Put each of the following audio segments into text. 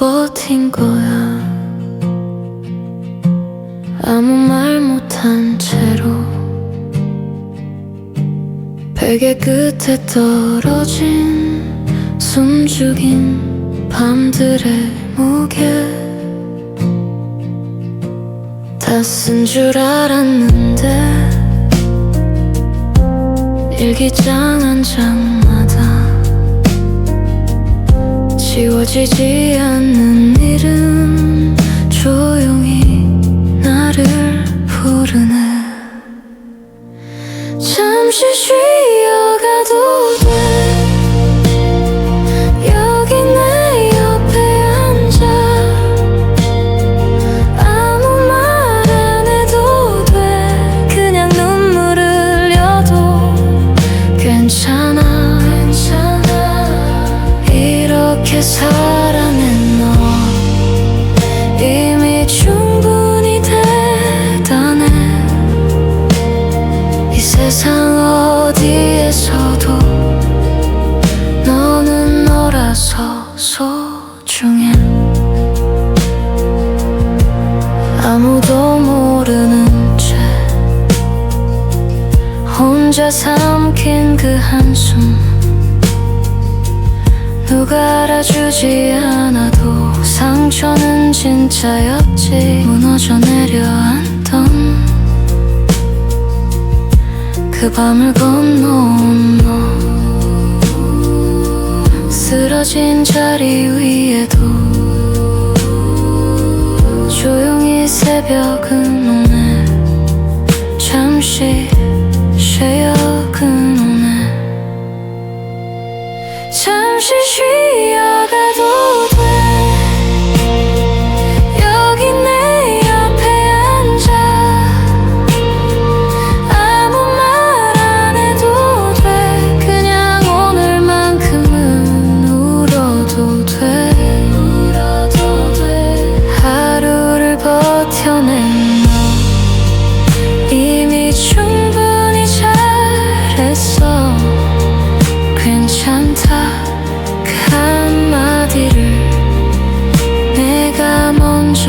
버틴 거야. 아무 말 못한 채로 베개 끝에 떨어진 숨죽인 밤들의 무게. 다 쓴 줄 알았는데 일기장 한 장 지워지지 않는 일은 조용히 나를 부르네 살아낸 너. 이미 충분히 대단해. 이 세상 어디에서도 너는 너라서 소중해. 아무도 모르는 채 혼자 삼킨 그 한숨 누가 알아주지 않아도 상처는 진짜였지. 무너져 내려앉던 그 밤을 건너온 너. 쓰러진 자리 위에도 조용히 새벽은 오네. 잠시 쉬어근 오네 잠시 쉬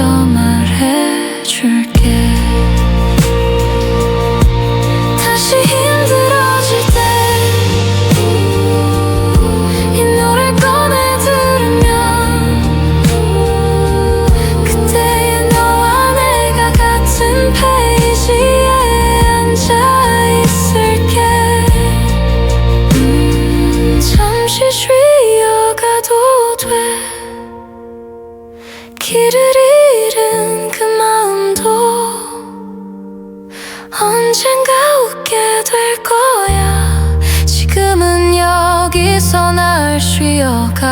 먼저 말해줄게 언젠가 웃게 될 거야. 지금은 여기서 날 쉬어가.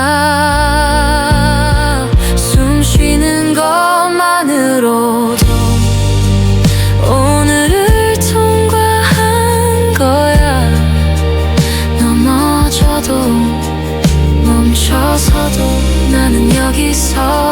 숨 쉬는 것만으로도 오늘을 통과한 거야. 넘어져도 멈춰서도 나는 여기서